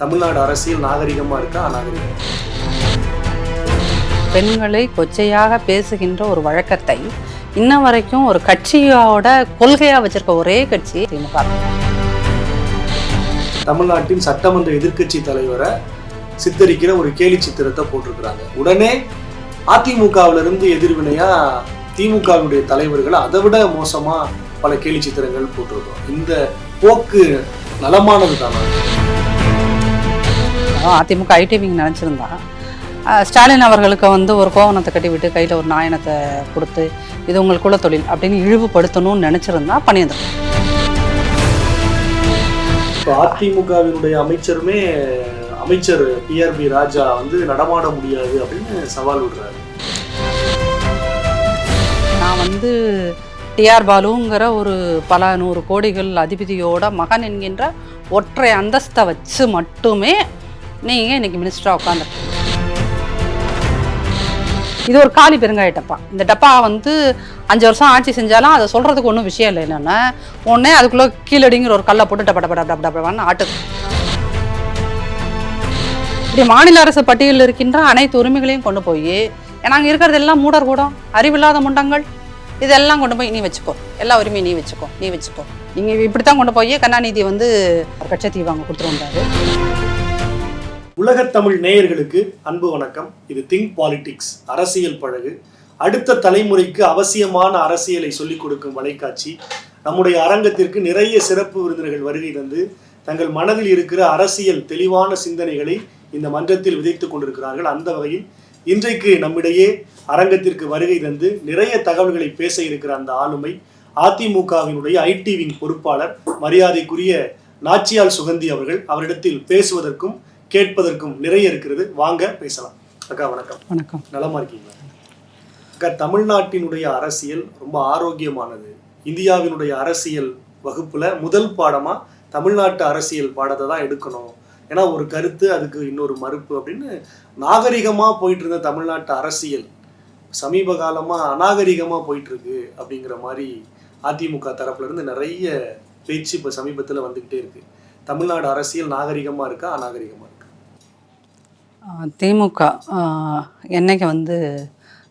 தமிழ்நாடு அரசியல் நாகரிகமா இருக்கா அநாகரிகம் பெண்களை கொச்சையாக பேசுகின்ற ஒரு வழக்கத்தை இன்ன வரைக்கும் ஒரு கட்சியோட கொள்கையா வச்சிருக்க ஒரே கட்சி திமுக. தமிழ்நாட்டின் சட்டமன்ற எதிர்க்கட்சி தலைவரை சித்தரிக்கிற ஒரு கேலி சித்திரத்தை போட்டிருக்கிறாங்க. உடனே அதிமுகவுல இருந்து எதிர்வினையா திமுகவுடைய தலைவர்கள் அதை விட மோசமா பல கேலி சித்திரங்கள் போட்டிருக்கோம். இந்த போக்கு நலமானது தானா அதான் அதிமுக ஐடிவிங் நினச்சிருந்தா. ஸ்டாலின் அவர்களுக்கு வந்து ஒரு கோவணத்தை கட்டி விட்டு கையில் ஒரு நாயனத்தை கொடுத்து இது உங்கள் குல தொழில் அப்படின்னு இழிவுபடுத்தணும்னு நினச்சிருந்தா பண்ணியிருந்தோம் அதிமுகவினுடைய அமைச்சருமே அமைச்சர் பிஆர்பி ராஜா வந்து நடமாட முடியாது அப்படின்னு சவால் விடுறாரு. நான் வந்து டிஆர் பாலுங்கிற ஒரு பல நூறு கோடிகள் அதிபதியோட மகன் என்கின்ற ஒற்றை அந்தஸ்தை வச்சு மட்டுமே நீங்கள் இன்னைக்கு மினிஸ்டராக உட்காந்துருக்கீங்க இது ஒரு காலி பெருங்காய டப்பா. இந்த டப்பா வந்து அஞ்சு வருஷம் ஆட்சி செஞ்சாலும் அதை சொல்கிறதுக்கு ஒன்றும் விஷயம் இல்லை. என்னென்னா உடனே அதுக்குள்ளே கீழடிங்கிற ஒரு கல்லை போட்டு டப்பா டப்பா டப்பா டப்பான்னு ஆட்டு இப்படி மாநில அரசு பட்டியலில் இருக்கின்ற அனைத்து உரிமைகளையும் கொண்டு போய் நாங்கள் அங்கே இருக்கிறது எல்லாம் மூடர் கூடம் அறிவில்லாத முண்டங்கள். இதெல்லாம் கொண்டு போய் நீ வச்சுக்கோ. எல்லா உரிமையும் நீ வச்சுக்கோ நீ வச்சுக்கோ. நீங்கள் இப்படி தான் கொண்டு போய் கருணாநிதி வந்து கட்சத்தீவு அங்கே கொடுத்துருந்தாரு உலகத் தமிழ் நேயர்களுக்கு அன்பு வணக்கம். இது திங்க் பாலிடிக்ஸ் அரசியல் பழகு. அடுத்த தலைமுறைக்கு அவசியமான அரசியலை சொல்லிக் கொடுக்கும் வலைக்காட்சி. நம்முடைய அரங்கத்திற்கு நிறைய சிறப்பு விருந்தினர்கள் வருகை தந்து தங்கள் மனதில் இருக்கிற அரசியல் தெளிவான சிந்தனைகளை இந்த மன்றத்தில் விதைத்துக் கொண்டிருக்கிறார்கள். அந்த வகையில் இன்றைக்கு நம்மிடையே அரங்கத்திற்கு வருகை தந்து நிறைய தகவல்களை பேச இருக்கிற அந்த ஆளுமை அதிமுகவினுடைய ஐடி விங் பொறுப்பாளர் மரியாதைக்குரிய நாச்சியால் சுகந்தி அவர்கள் அவரிடத்தில் பேசுவதற்கும் கேட்பதற்கும் நிறைய இருக்கிறது. வாங்க பேசலாம். அக்கா வணக்கம். வணக்கம். நலமா இருக்கீங்களா? அக்கா தமிழ்நாட்டினுடைய அரசியல் ரொம்ப ஆரோக்கியமானது. இந்தியாவினுடைய அரசியல் வகுப்புல முதல் பாடமா தமிழ்நாட்டு அரசியல் பாடத்தை தான் எடுக்கணும். ஏன்னா ஒரு கருத்து அதுக்கு இன்னொரு மறுப்பு அப்படின்னு நாகரிகமா போயிட்டு இருந்த தமிழ்நாட்டு அரசியல் சமீப காலமா அநாகரிகமா போயிட்டு இருக்கு அப்படிங்கிற மாதிரி அதிமுக தரப்புல இருந்து நிறைய பேச்சு இப்ப சமீபத்துல வந்துகிட்டே இருக்கு. தமிழ்நாடு அரசியல் நாகரிகமா இருக்கா அநாகரிகமா இருக்கா? திமுக ஆஹ் என்னைக்கு வந்து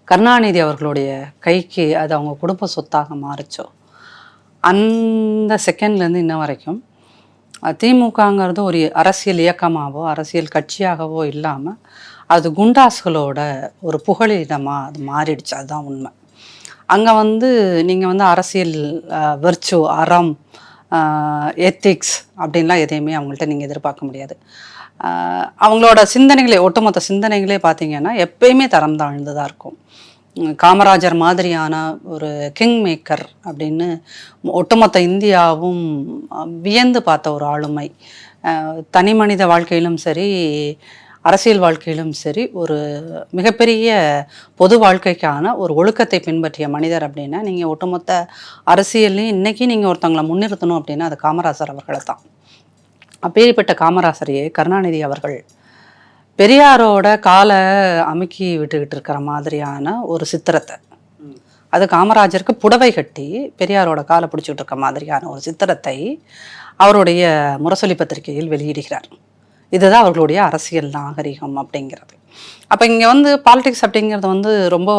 கருணாநிதி அவர்களுடைய கைக்கு அது அவங்க குடும்ப சொத்தாக மாறுச்சோ? அந்த செகண்ட்லேருந்து இன்ன வரைக்கும் திமுகங்கிறது ஒரு அரசியல் இயக்கமாகவோ அரசியல் கட்சியாகவோ இல்லாமல் அது குண்டாஸ்களோட ஒரு புகழிடமாக அது மாறிடுச்சு. அதுதான் உண்மை. அங்கே வந்து நீங்கள் வந்து அரசியல் வெர்ச்சு அறம் எத்திக்ஸ் அப்படின்லாம் எதையுமே அவங்கள்ட்ட நீங்கள் எதிர்பார்க்க முடியாது. அவங்களோட சிந்தனைகளே ஒட்டுமொத்த சிந்தனைகளே பார்த்தீங்கன்னா எப்பயுமே தரம் தாழ்ந்ததாக இருக்கும். காமராஜர் மாதிரியான ஒரு கிங் மேக்கர் அப்படின்னு ஒட்டுமொத்த இந்தியாவும் வியந்து பார்த்த ஒரு ஆளுமை. தனி மனித வாழ்க்கையிலும் சரி அரசியல் வாழ்க்கையிலும் சரி ஒரு மிகப்பெரிய பொது வாழ்க்கைக்கான ஒரு ஒழுக்கத்தை பின்பற்றிய மனிதர் அப்படின்னா நீங்கள் ஒட்டுமொத்த அரசியல்லையும் இன்றைக்கி நீங்கள் ஒருத்தவங்களை முன்னிறுத்தணும் அப்படின்னா அது காமராஜர் அவர்களை தான் அப்பேற்பட்ட காமராசரையே கருணாநிதி அவர்கள் பெரியாரோட காலை அமுக்கி விட்டுக்கிட்டு இருக்கிற மாதிரியான ஒரு சித்திரத்தை. அது காமராஜருக்கு புடவை கட்டி பெரியாரோட காலை பிடிச்சிக்கிட்டு இருக்க மாதிரியான ஒரு சித்திரத்தை அவருடைய முரசொலி பத்திரிகையில் வெளியிடுகிறார். இதுதான் அவர்களுடைய அரசியல் நாகரிகம் அப்படிங்கிறது. அப்போ இங்கே வந்து பாலிடிக்ஸ் அப்படிங்கிறது வந்து ரொம்ப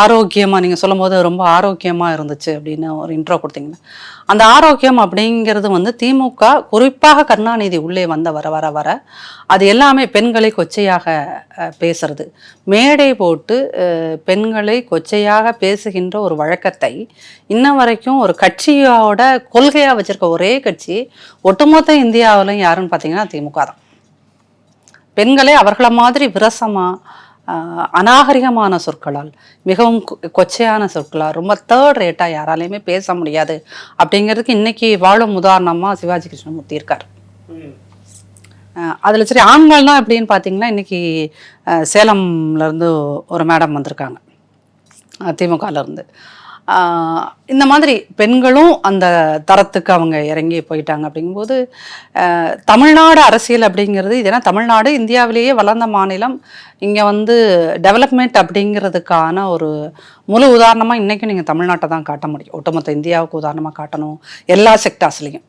ஆரோக்கியமாக நீங்கள் சொல்லும்போது ரொம்ப ஆரோக்கியமாக இருந்துச்சு அப்படின்னு ஒரு இன்ட்ரோ கொடுத்தீங்க அந்த ஆரோக்கியம் அப்படிங்கிறது வந்து திமுக குறிப்பாக கருணாநிதி உள்ளே வந்த வர வர வர அது எல்லாமே பெண்களை கொச்சையாக பேசுறது. மேடை போட்டு பெண்களை கொச்சையாக பேசுகின்ற ஒரு வழக்கத்தை இன்ன வரைக்கும் ஒரு கட்சியோட கொள்கையாக வச்சுருக்க ஒரே கட்சி ஒட்டுமொத்த இந்தியாவிலும் யாருன்னு பார்த்தீங்கன்னா திமுக தான். பெண்களை அவர்களை மாதிரி விரசமாக அநாகரிகமான சொற்களால் மிகவும் கொ- கொச்சையான சொற்களால் ரொம்ப தேர்ட் ரேட்டாக யாராலையுமே பேச முடியாது அப்படிங்கிறதுக்கு இன்னைக்கு வாழும் உதாரணமாக சிவாஜி கிருஷ்ணமூர்த்தி இருக்கார். அதில் சரி ஆண்கள்னா எப்படின்னு பார்த்தீங்கன்னா இன்னைக்கு சேலம்லேருந்து ஒரு மேடம் வந்திருக்காங்க திமுகலேருந்து. இந்த மாதிரி பெண்களும் அந்த தரத்துக்கு அவங்க இறங்கி போயிட்டாங்க அப்படிங்கும்போது தமிழ்நாடு அரசியல் அப்படிங்கிறது இது ஏன்னா தமிழ்நாடு இந்தியாவிலேயே வளர்ந்த மாநிலம் இங்கே வந்து டெவலப்மெண்ட் அப்படிங்கிறதுக்கான ஒரு முழு உதாரணமாக இன்றைக்கும் நீங்கள் தமிழ்நாட்டை தான் காட்ட முடியும். ஒட்டுமொத்த இந்தியாவுக்கு உதாரணமாக காட்டணும். எல்லா செக்டார்ஸ்லேயும்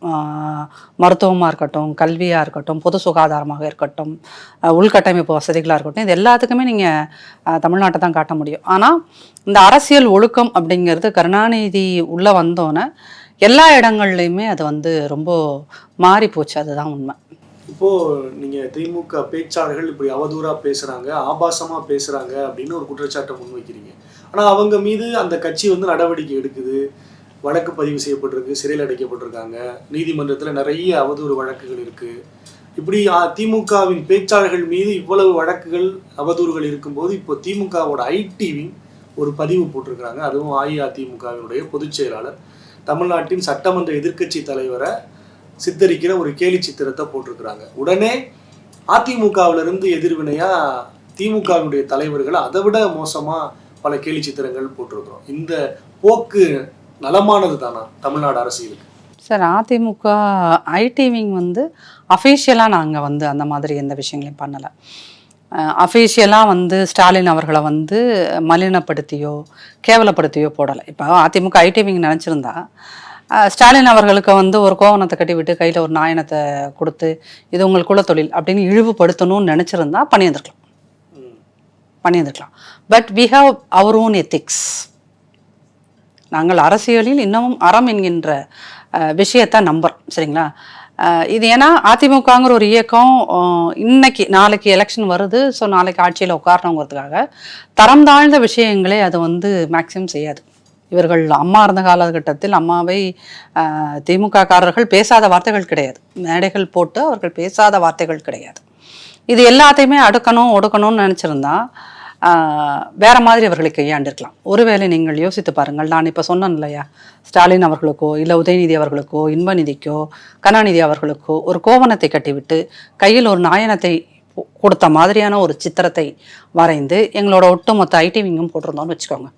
மருத்துவமாக இருக்கட்டும் கல்வியாக இருக்கட்டும் பொது சுகாதாரமாக இருக்கட்டும் உள்கட்டமைப்பு வசதிகளாக இருக்கட்டும் இது எல்லாத்துக்குமே நீங்கள் தமிழ்நாட்டை தான் காட்ட முடியும். ஆனால் இந்த அரசியல் ஒழுக்கம் அப்படிங்கிறது கருணாநிதி உள்ளே வந்தோன்னே எல்லா இடங்கள்லையுமே அது வந்து ரொம்ப மாறி போச்சு. அதுதான் உண்மை. இப்போ நீங்க திமுக பேச்சாளர்கள் இப்படி அவதூறா பேசுறாங்க ஆபாசமா பேசுறாங்க அப்படின்னு ஒரு குற்றச்சாட்டை முன்வைக்கிறீங்க. ஆனால் அவங்க மீது அந்த கட்சி வந்து நடவடிக்கை எடுக்குது. வழக்கு பதிவு செய்யப்பட்டிருக்கு சிறையில் அடைக்கப்பட்டிருக்காங்க. நீதிமன்றத்தில் நிறைய அவதூறு வழக்குகள் இருக்குது இப்படி திமுகவின் பேச்சாளர்கள் மீது இவ்வளவு வழக்குகள் அவதூறுகள் இருக்கும்போது இப்போ திமுகவோட ஐடிவின் ஒரு பதிவு போட்டிருக்கிறாங்க. அதுவும் அஇஅதிமுகவினுடைய பொதுச் செயலாளர். தமிழ்நாட்டின் சட்டமன்ற எதிர்க்கட்சி தலைவரை சித்தரிக்கிற ஒரு கேலி சித்திரத்தை போட்டிருக்கிறாங்க. உடனே அதிமுகவிலிருந்து எதிர்வினையாக திமுகவினுடைய தலைவர்கள் அதை விட மோசமாக பல கேலி சித்திரங்கள் போட்டிருக்கிறோம். இந்த போக்கு நலமானது தானா தமிழ்நாடு அரசியலுக்கு? சார் அதிமுக ஐடிவிங் வந்து அஃபீஷியலாக நாங்கள் வந்து அந்த மாதிரி எந்த விஷயங்களையும் பண்ணலை. அஃபீஷியலாக வந்து ஸ்டாலின் அவர்களை வந்து மலினப்படுத்தியோ கேவலப்படுத்தியோ போடலை. இப்போ அதிமுக ஐடிவிங் நினச்சிருந்தா ஸ்டாலின் அவர்களுக்கு வந்து ஒரு கோவணத்தை கட்டி விட்டு கையில் ஒரு நாயனத்தை கொடுத்து இது உங்களுக்குள்ள தொழில் அப்படின்னு இழிவுபடுத்தணும்னு நினச்சிருந்தா பண்ணியிருந்துருக்கலாம். பண்ணியிருந்துருக்கலாம். But we have our own ethics நாங்கள் அரசியலில் இன்னமும் அறம் என்கின்ற விஷயத்தை நம்புகிறோம் சரிங்களா? இது ஏன்னா அதிமுகங்கிற ஒரு இயக்கம் இன்னைக்கு நாளைக்கு எலெக்ஷன் வருது. ஸோ நாளைக்கு ஆட்சியில் உட்காரணுங்கிறதுக்காக தரம் தாழ்ந்த விஷயங்களே அது வந்து மேக்சிமம் செய்யாது. இவர்கள் அம்மா இருந்த காலகட்டத்தில் அம்மாவை திமுக திமுககாரர்கள் பேசாத வார்த்தைகள் கிடையாது. மேடைகள் போட்டு அவர்கள் பேசாத வார்த்தைகள் கிடையாது. இது எல்லாத்தையுமே அடுக்கணும் ஒடுக்கணும்னு நினச்சிருந்தா வேற மாதிரி அவர்களை கையாண்டிருக்கலாம். ஒருவேளை நீங்கள் யோசித்து பாருங்கள் நான் இப்போ சொன்னேன் இல்லையா? ஸ்டாலின் அவர்களுக்கோ இல்லை உதயநிதி அவர்களுக்கோ இன்பநிதிக்கோ கருணாநிதி அவர்களுக்கோ ஒரு கோவணத்தை கட்டிவிட்டு கையில் ஒரு நாயனத்தை கொடுத்த மாதிரியான ஒரு சித்திரத்தை வரைந்து எங்களோட ஒட்டுமொத்த ஐடி விங்கும் போட்டிருந்தோம்னு வச்சுக்கோங்க.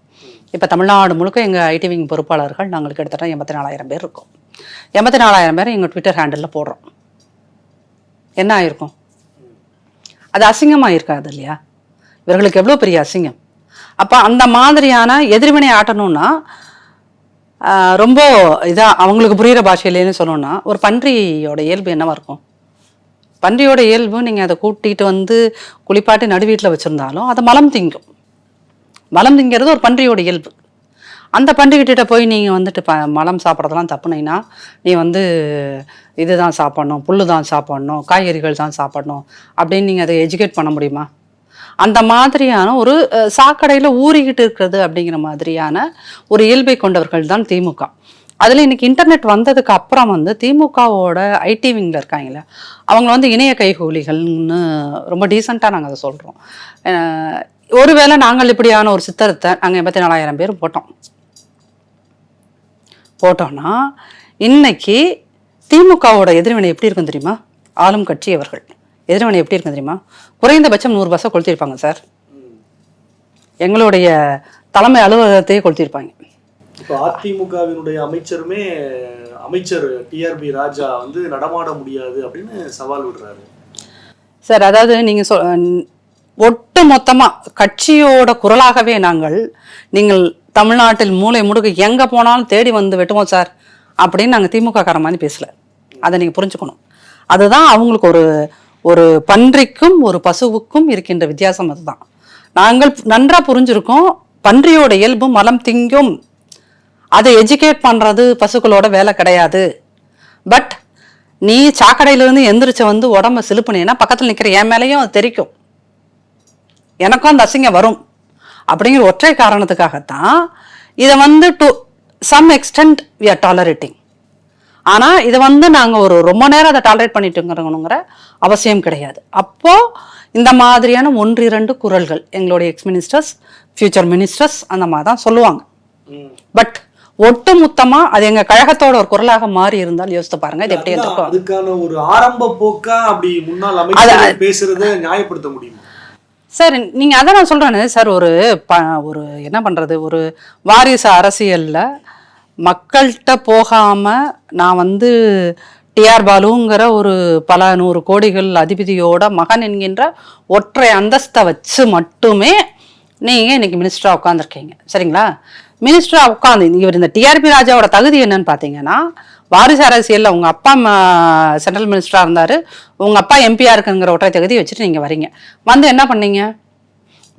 இப்போ தமிழ்நாடு முழுக்க எங்கள் ஐடி விங் பொறுப்பாளர்கள் நாங்கள் கிட்டத்தட்ட எண்பத்தி நாலாயிரம் பேர் இருக்கோம். எண்பத்தி நாலாயிரம் பேர் எங்கள் ட்விட்டர் ஹேண்டிலில் போடுறோம். என்ன ஆயிருக்கும்? அது அசிங்கமாக இருக்காது இல்லையா இவர்களுக்கு எவ்வளோ பெரிய அசிங்கம்? அப்போ அந்த மாதிரியான எதிர்வினை ஆட்டணும்னா ரொம்ப இதாக அவங்களுக்கு புரிகிற பாஷையிலேன்னு சொல்லணும்னா ஒரு பன்றியோட இயல்பு என்னவாக இருக்கும்? பன்றியோட இயல்பு நீங்கள் அதை கூட்டிகிட்டு வந்து குளிப்பாட்டி நடுவீட்டில் வச்சுருந்தாலும் அதை மலம் திங்கும். மலம் திங்கிறது ஒரு பன்றியோட இயல்பு. அந்த பண்டிகிட்ட போய் நீங்கள் வந்துட்டு ப மலம் சாப்பிட்றதெல்லாம் தப்புனீங்கன்னா நீ வந்து இதுதான் சாப்பிட்ணும் புல்லு தான் சாப்பிட்ணும் காய்கறிகள் தான் சாப்பிட்ணும் அப்படின்னு நீங்கள் அதை எஜுகேட் பண்ண முடியுமா? அந்த மாதிரியான ஒரு சாக்கடையில் ஊறிக்கிட்டு இருக்கிறது அப்படிங்கிற மாதிரியான ஒரு இயல்பை கொண்டவர்கள் தான் திமுக. அதில் இன்னைக்கு இன்டர்நெட் வந்ததுக்கு அப்புறம் வந்து திமுகவோட ஐடி விங்கில் இருக்காங்களே அவங்க வந்து இணைய கைகூலிகள்னு ரொம்ப டீசெண்டாக நாங்கள் அதை சொல்கிறோம் ஒருவேளை நாங்கள் இப்படியான ஒரு சித்திரத்தை நாங்கள் எண்பத்தி நாலாயிரம் பேர் போட்டோம். போட்டோம்னா இன்னைக்கு திமுகவோட எதிர்வினை எப்படி இருக்கும் தெரியுமா? ஆளும் கட்சி அவர்கள். எதிர்வினை எப்படி இருக்கும் தெரியுமா? குறைந்தபட்சம் நூறு பஸ்ஸை கொளுத்திருப்பாங்க சார். எங்களுடைய தலைமை அலுவலகத்தையே கொளுத்திருப்பாங்க இப்போ அதிமுகவினுடைய அமைச்சருமே அமைச்சர் டிஆர்பி ராஜா வந்து நடமாட முடியாது அப்படின்னு சவால் விடுறாரு. சார் அதாவது நீங்கள் சொ ஒட்டு மொத்தமாக கட்சியோட குரலாகவே நாங்கள் நீங்கள் தமிழ்நாட்டில் மூளை முடுக்கு எங்கே போனாலும் தேடி வந்து வெட்டுவோம் சார் அப்படின்னு நாங்கள் திமுக கார மாதிரி பேசல. அதை நீங்கள் புரிஞ்சுக்கணும். அதுதான் அவங்களுக்கு ஒரு ஒரு பன்றிக்கும் ஒரு பசுவுக்கும் இருக்கின்ற வித்தியாசம் அதுதான். நாங்கள் நன்றாக புரிஞ்சிருக்கோம். பன்றியோட இயல்பு மலம் திங்கும். அதை எஜுகேட் பண்ணுறது பசுக்களோட வேலை கிடையாது. பட் நீ சாக்கடையிலேருந்து எந்திரிச்ச வந்து உடம்ப சிலுப்புனீன்னா பக்கத்தில் நிற்கிற என் மேலேயும் அது தெரிக்கும். எனக்கும் அந்த அசிங்கம் வரும். அப்படிங்கிற ஒற்றை காரணத்துக்காகத்தான் இதை வந்து to some extent we are tolerating ஆனால் இதை வந்து நாங்கள் ஒரு ரொம்ப நேரம் அதை டாலரேட் பண்ணிட்டுங்கிறோங்கிற அவசியம் கிடையாது. அப்போது இந்த மாதிரியான ஒன்று இரண்டு குரல்கள் எங்களுடைய எக்ஸ் மினிஸ்டர்ஸ் ஃபியூச்சர் மினிஸ்டர்ஸ் அந்த மாதிரி தான் சொல்லுவாங்க. பட் ஒட்டுமொத்தமா அது எங்க கழகத்தோட ஒரு குரலாக மாறி இருந்தால் யோசித்து பாருங்க இது எப்படி இருந்திருக்கும். அதுக்கான ஒரு ஆரம்ப போக்கா அப்படி முன்னாள் பேசுறத நியாயப்படுத்த முடியுமா? சார் நீங்கள் அதை நான் சொல்கிறேன்னு சார் ஒரு ப ஒரு என்ன பண்ணுறது ஒரு வாரிசு அரசியலில் மக்கள்கிட்ட போகாமல் நான் வந்து டிஆர் பாலுங்கிற ஒரு பல நூறு கோடிகள் அதிபதியோட மகன் என்கின்ற ஒற்றை அந்தஸ்தை வச்சு மட்டுமே நீங்கள் இன்னைக்கு மினிஸ்டராக உட்காந்துருக்கீங்க சரிங்களா? மினிஸ்டராக உட்காந்து இவர் இந்த டிஆர்பி ராஜாவோட தகுதி என்னன்னு பார்த்தீங்கன்னா வாரிசு அரசியலில் உங்கள் அப்பா சென்ட்ரல் மினிஸ்டராக இருந்தார். உங்கள் அப்பா எம்பியாக இருக்குங்கிற ஒற்றை தகுதி வச்சுட்டு நீங்கள் வரீங்க. வந்து என்ன பண்ணீங்க?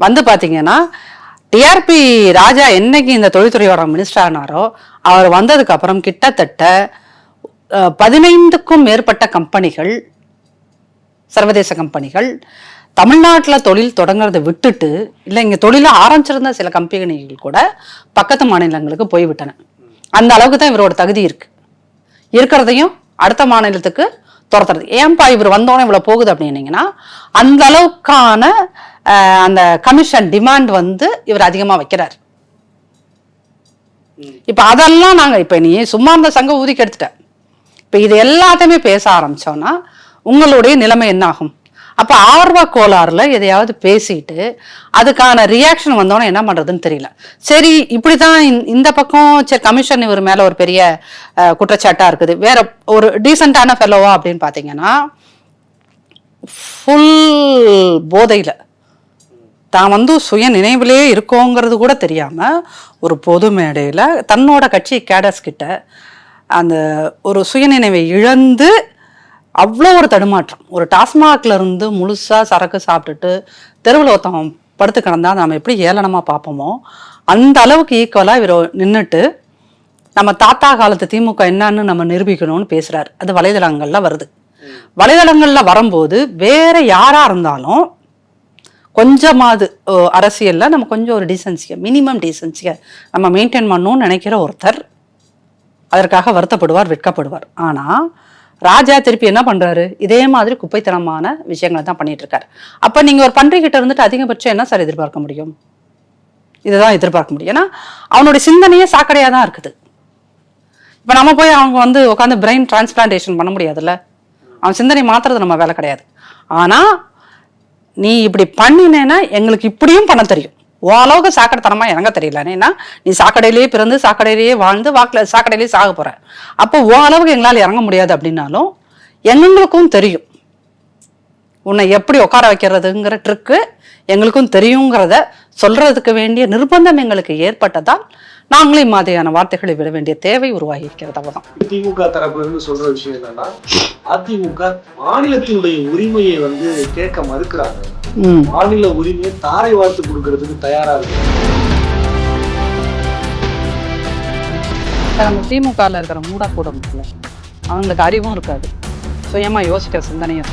வந்து பார்த்தீங்கன்னா டிஆர்பி ராஜா என்னைக்கு இந்த தொழில்துறையோட மினிஸ்டர் ஆனாரோ அவர் வந்ததுக்கப்புறம் கிட்டத்தட்ட பதினைந்துக்கும் மேற்பட்ட கம்பெனிகள் சர்வதேச கம்பெனிகள் தமிழ்நாட்டில் தொழில் தொடங்குறதை விட்டுட்டு இல்லை இங்கே தொழிலை ஆரம்பிச்சிருந்த சில கம்பெனிகள் கூட பக்கத்து மாநிலங்களுக்கு போய்விட்டன. அந்த அளவுக்கு தான் இவரோட தகுதி இருக்குது இருக்கிறதையும் அடுத்த மாநிலத்துக்கு துரத்துறது. ஏன்பா இவர் வந்தோடனே இவ்வளோ போகுது அப்படின்னீங்கன்னா அந்த அளவுக்கான அந்த கமிஷன் டிமாண்ட் வந்து இவர் அதிகமாக வைக்கிறார். இப்போ அதெல்லாம் நாங்கள் இப்போ நீ சும்மா அந்த சங்க ஊதிக்கு எடுத்துட்டேன் இப்போ இது எல்லாத்தையுமே பேச ஆரம்பிச்சோன்னா உங்களுடைய நிலைமை என்ன ஆகும் அப்போ ஆர்வ கோளாறுல எதையாவது பேசிட்டு அதுக்கான ரியாக்ஷன் வந்தோன்னே என்ன பண்ணுறதுன்னு தெரியல. சரி இப்படி தான் இந்த பக்கம் சரி கமிஷன் இவர் மேலே ஒரு பெரிய குற்றச்சாட்டாக குற்றச்சாட்டா இருக்குது. வேற ஒரு டீசெண்டான ஃபெல்லோவா அப்படின்னு பார்த்தீங்கன்னா ஃபுல் போதையில். தான் வந்து சுய நினைவிலே இருக்கோங்கிறது கூட தெரியாம ஒரு பொது மேடையில தன்னோட கட்சி கேடர்ஸ் கிட்ட அந்த ஒரு சுயநினைவை இழந்து அவ்வளோ ஒரு தடுமாற்றம். ஒரு டாஸ்மாக்ல இருந்து முழுசாக சரக்கு சாப்பிட்டுட்டு தெருவில் ஒருத்தன் படுத்து கிடந்தா நம்ம எப்படி ஏளனமாக பார்ப்போமோ அந்த அளவுக்கு ஈக்குவலாக இவர் நின்றுட்டு நம்ம தாத்தா காலத்து திமுக என்னன்னு நம்ம நிரூபிக்கணும்னு பேசுகிறார் அது வலைதளங்களில் வருது. வலைதளங்களில் வரும்போது வேற யாராக இருந்தாலும் கொஞ்சமாவது அரசியலில் நம்ம கொஞ்சம் ஒரு டீசன்சியை மினிமம் டீசன்சியை நம்ம மெயின்டைன் பண்ணணும்னு நினைக்கிற ஒருத்தர் அதற்காக வருத்தப்படுவார் வெட்கப்படுவார். ஆனால் ராஜா திருப்பி என்ன பண்றாரு? இதே மாதிரி குப்பைத்தனமான விஷயங்களை தான் பண்ணிட்டு இருக்காரு அப்ப நீங்க ஒரு பன்றிகிட்ட இருந்துட்டு அதிகபட்சம் என்ன சார் எதிர்பார்க்க முடியும்? இதுதான் எதிர்பார்க்க முடியும். ஏன்னா அவனுடைய சிந்தனையே சாக்கடையா தான் இருக்குது. இப்போ நம்ம போய் அவங்க வந்து உட்காந்து பிரெயின் டிரான்ஸ்பிளான்டேஷன் பண்ண முடியாதுல்ல? அவன் சிந்தனை மாத்துறது நம்ம வேலை கிடையாது. ஆனா நீ இப்படி பண்ணினேன்னா எங்களுக்கு இப்படியும் பண்ண தெரியும். ஓரளவுக்கு சாக்கடை சாக்கடைத்தனமா இறங்க தெரியல. ஏன்னா நீ சாக்கடையிலேயே பிறந்து சாக்கடையிலேயே வாழ்ந்து வாக்கில் சாக்கடையிலேயே சாக போற. அப்போ ஓ அளவுக்கு எங்களால் இறங்க முடியாது அப்படின்னாலும் எங்களுக்கும் தெரியும். உன்னை எப்படி உட்கார வைக்கிறதுங்கிற ட்ரிக்கு எங்களுக்கும் தெரியுங்கிறத சொல்றதுக்கு வேண்டிய நிர்பந்தம் எங்களுக்கு ஏற்பட்டதால் நாங்களே இம்மாதிரியான வார்த்தைகளை விட வேண்டிய தேவை உருவாகி இருக்கிறது அவ்வளவுதான். திமுக தரப்புல இருந்து சொல்ற விஷயம் என்னன்னா அதிமுக மாநிலத்தினுடைய உரிமையை வந்து கேட்க மறுக்கிறாங்க. மாநில உரிமையை தாரை வார்த்து கொடுக்கறதுக்கு தயாரா இருக்கு. நம்ம திமுகவில் இருக்கிற மூடா கூட இருக்குல்ல அவங்களுக்கு அறிவும் இருக்காது. சுயமா யோசிக்கிற சிந்தனையும்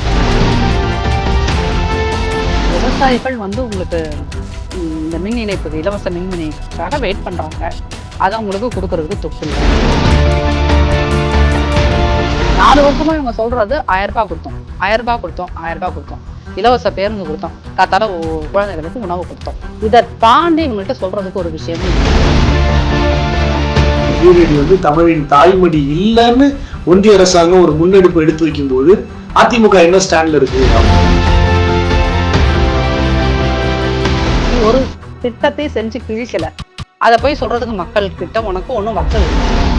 விவசாயிகள் வந்து உங்களுக்கு இந்த மின் இணைப்பு இலவச மின் இணைப்புக்காக வெயிட் பண்ணுறாங்க அதை அவங்களுக்கு கொடுக்கறதுக்கு துப்பு இல்லை. நாலு வருஷமா இவங்க சொல்றது ஆயிரம் ரூபாய் கொடுத்தோம். ஆயிரம் ரூபாய் கொடுத்தோம் ஆயிரம் ரூபாய் கொடுத்தோம். இலவச பேருந்து கொடுத்தோம். காத்தால குழந்தைகளுக்கு உணவு கொடுத்தோம். இதை தாண்டி இவங்கள்ட்ட சொல்றதுக்கு ஒரு விஷயமே யூனியன் வந்து தமிழின் தாய்மொழி இல்லைன்னு ஒன்றிய அரசாங்கம் ஒரு முன்னெடுப்பு எடுத்து வைக்கும்போது அதிமுக என்ன ஸ்டாண்ட்ல இருக்கு? திட்டத்தை செஞ்சு கிழிக்கல. அதை போய் சொல்றதுக்கு மக்கள் கிட்ட உனக்கு ஒன்றும் வசதி இல்லை.